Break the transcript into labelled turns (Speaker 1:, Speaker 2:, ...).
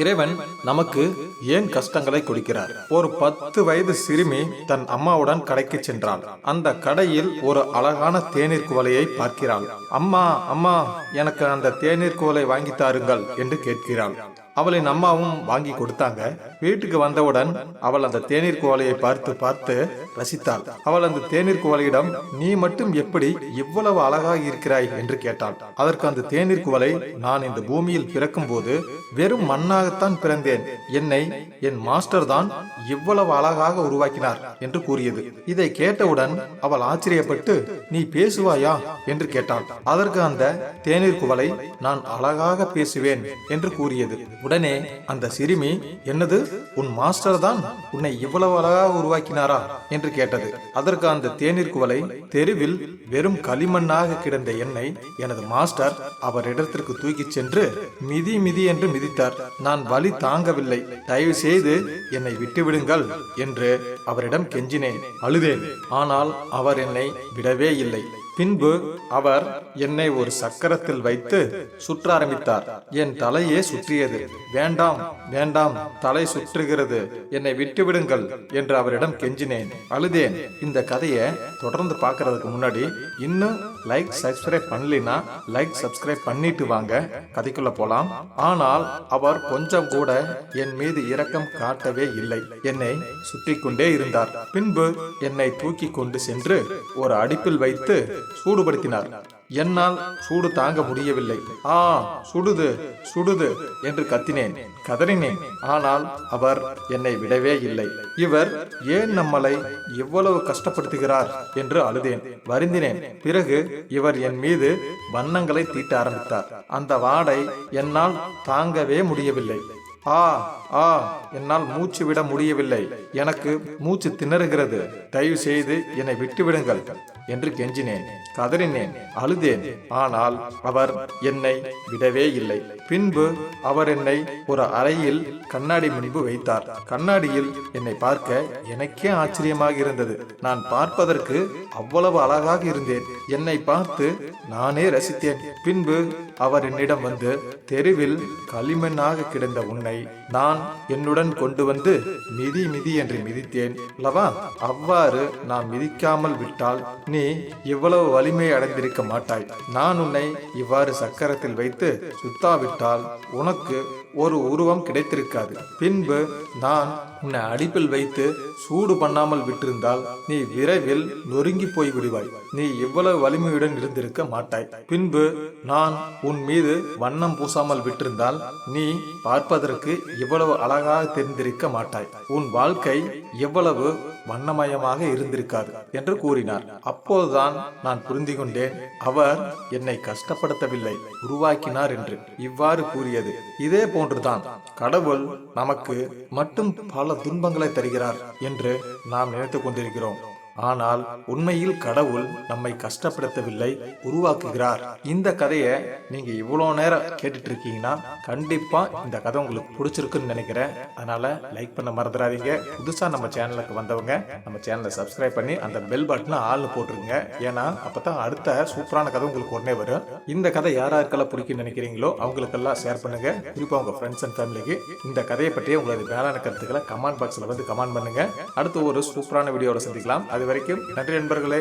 Speaker 1: இறைவன் நமக்கு ஏன் கஷ்டங்களை கொடுக்கிறார்? ஒரு பத்து வயது சிறுமி தன் அம்மாவுடன் கடைக்கு சென்றாள் அந்த கடையில் ஒரு அழகான தேநீர் குவலையை பார்க்கிறாள். அம்மா அம்மா எனக்கு அந்த தேநீர் குவலை வாங்கி தாருங்கள் என்று கேட்கிறாள். அவளின் அம்மாவும் வாங்கி கொடுத்தாங்க. வீட்டுக்கு வந்தவுடன் அவள் அந்த தேநீர் குவாலையை பார்த்து பார்த்து ரசித்தாள். அவள் அந்த தேநீர் குவாலையிடம் நீ மட்டும் எப்படி இவ்வளவு அழகாக இருக்கிறாய்? என்று கேட்டாள். அதற்கு அந்த தேநீர் குவலை நான் இந்த பூமியில் பிறக்கும் போது வெறும் மண்ணாகத்தான் பிறந்தேன். என்னை என் மாஸ்டர் தான் இவ்வளவு அழகாக உருவாக்கினார் என்று கூறியது. இதை கேட்டவுடன் அவள் ஆச்சரியப்பட்டு நீ பேசுவாயா? என்று கேட்டாள். அதற்கு அந்த தேநீர் குவலை நான் அழகாக பேசுவேன் என்று கூறியது. உடனே அந்த சிறுமி என்னது? உன் மாஸ்டர் தான்? உன்னை இவ்வளவு அழகாக உருவாக்கினாரா? என்று கேட்டது. அதற்கு அந்த தேநீர் குவலை தெருவில் வெறும் களிமண்ணாக கிடந்த என்னை எனது மாஸ்டர் அவரிடத்திற்கு தூக்கிச் சென்று மிதி மிதி என்று மிதித்தார். நான் வலி தாங்கவில்லை. தயவு செய்து என்னை விட்டுவிடுங்கள் என்று அவரிடம் கெஞ்சினேன். அழுதேன். ஆனால் அவர் என்னை விடவே இல்லை. பின்பு அவர் என்னை ஒரு சக்கரத்தில் வைத்து சுற்ற ஆரம்பித்தார். என் தலையே சுற்றியது. வேண்டாம் வேண்டாம் தலை சுற்றுகிறது. என்னை விட்டுவிடுங்கள் என்று அவரிடம் கெஞ்சினேன். அழுதேன். இந்த கதையை தொடர்ந்து பார்க்கறதுக்கு முன்னாடி இன்னும் லைக் சப்ஸ்கிரைப் பண்ணலினா லைக் சப்ஸ்கிரைப் பண்ணிட்டு வாங்க. கதைக்குள்ள போலாம். ஆனால் அவர் கொஞ்சம் கூட என் மீது இரக்கம் காட்டவே இல்லை. என்னை சுற்றி கொண்டே இருந்தார். பின்பு என்னை தூக்கி கொண்டு சென்று ஒரு அடுப்பில் வைத்து சூடுபடுத்தினார். என்னால் சூடு தாங்க முடியவில்லை. ஆ சுடுது சுடுது என்று கத்தினேன் கதறினேன். ஆனால் அவர் என்னை விடவே இல்லை. இவர் ஏன் நம்மளை இவ்வளவு கஷ்டப்படுத்துகிறார் என்று அழுதேன் வருந்தினேன். பிறகு இவர் என் மீது வண்ணங்களை தீட்ட ஆரம்பித்தார். அந்த வாடை என்னால் தாங்கவே முடியவில்லை. ஆ ஆ என்னால் மூச்சு விட முடியவில்லை. எனக்கு மூச்சு திணறுகிறது. தயவு செய்து என்னை விட்டுவிடுங்கள். என்று கெஞ்சினேன். கதறினேன். அழுதேன். ஆனால் அவர் என்னை விடவே இல்லை. பின்பு அவர் என்னை ஒரு அறையில் கண்ணாடி முன்பு வைத்தார். கண்ணாடியில் என்னை பார்க்க எனக்கே ஆச்சரியமாக இருந்தது. நான் பார்ப்பதற்கு அவ்வளவு அழகாக இருந்தேன். என்னை பார்த்து நானே ரசித்தேன். பின்பு அவர் என்னிடம் வந்து தெருவில் களிமண்ணாக கிடந்த உன்னை நான் என்னுடன் கொண்டு வந்து மிதி மிதி என்று மிதித்தேன். அல்லவா அவ்வாறு நான் மிதிக்காமல் விட்டால் நீ நீ இவ்வளவு வலிமை அடைந்திருக்க மாட்டாய். நான் உன்னை இவ்வாறு சக்கரத்தில் வைத்து சுத்தாவிட்டால் உனக்கு ஒரு உருவம் கிடைத்திருக்காது. பின்பு நான் உன்னை அடிப்பில் வைத்து சூடு பண்ணாமல் விட்டிருந்தால் நீ விரைவில் நொறுங்கி போய் விடுவாய். நீ இவ்வளவு வலிமையுடன் இருந்திருக்க மாட்டாய். பின்பு நான் உன் மீது வண்ணம் பூசாமல் விட்டிருந்தால் நீ பார்ப்பதற்கு இவ்வளவு அழகாக தெரிந்திருக்க மாட்டாய். உன் வாழ்க்கை எவ்வளவு வண்ணமயமாக இருந்திருக்காது என்று கூறினார். அப்போதுதான் நான் புரிந்து கொண்டேன் அவர் என்னை கஷ்டப்படுத்தவில்லை உருவாக்கினார் என்று. இவ்வாறு கூறியது. இதே போன்றுதான் கடவுள் நமக்கு மட்டும் பல துன்பங்களை தருகிறார் என்று நாம் நினைத்துக் கொண்டிருக்கிறோம். ஆனால் உண்மையில் கடவுள் நம்மை கஷ்டப்படுத்தவில்லை உருவாக்குகிறார். இந்த கதையை நீங்க இவ்வளோ நேரம் கேட்டுட்டு இருக்கீங்கன்னா கண்டிப்பா இந்த கதை உங்களுக்கு பிடிச்சிருக்குன்னு நினைக்கிறேன். அதனால லைக் பண்ண மறந்துடாதீங்க. புதுசா நம்ம சேனலுக்கு வந்தவங்க நம்ம சேனலை சப்ஸ்கிரைப் பண்ணி அந்த பெல் பட்டனை ஆள்னு போட்டுருங்க. ஏன்னா அப்பதான் அடுத்த சூப்பரான கதை உங்களுக்கு உடனே வரும். இந்த கதை யார் யாருக்கெல்லாம் பிடிக்கும்னு நினைக்கிறீங்களோ அவங்களுக்கெல்லாம் ஷேர் பண்ணுங்க. குறிப்பா உங்க ஃப்ரெண்ட்ஸ் அண்ட் ஃபேமிலிக்கு இந்த கதையை பற்றிய உங்களது மேலான கருத்துக்களை கமெண்ட் பாக்ஸ்ல வந்து கமெண்ட் பண்ணுங்க. அடுத்து ஒரு சூப்பரான வீடியோட சந்திக்கலாம். அது அது வரைக்கும் நன்றி நண்பர்களே.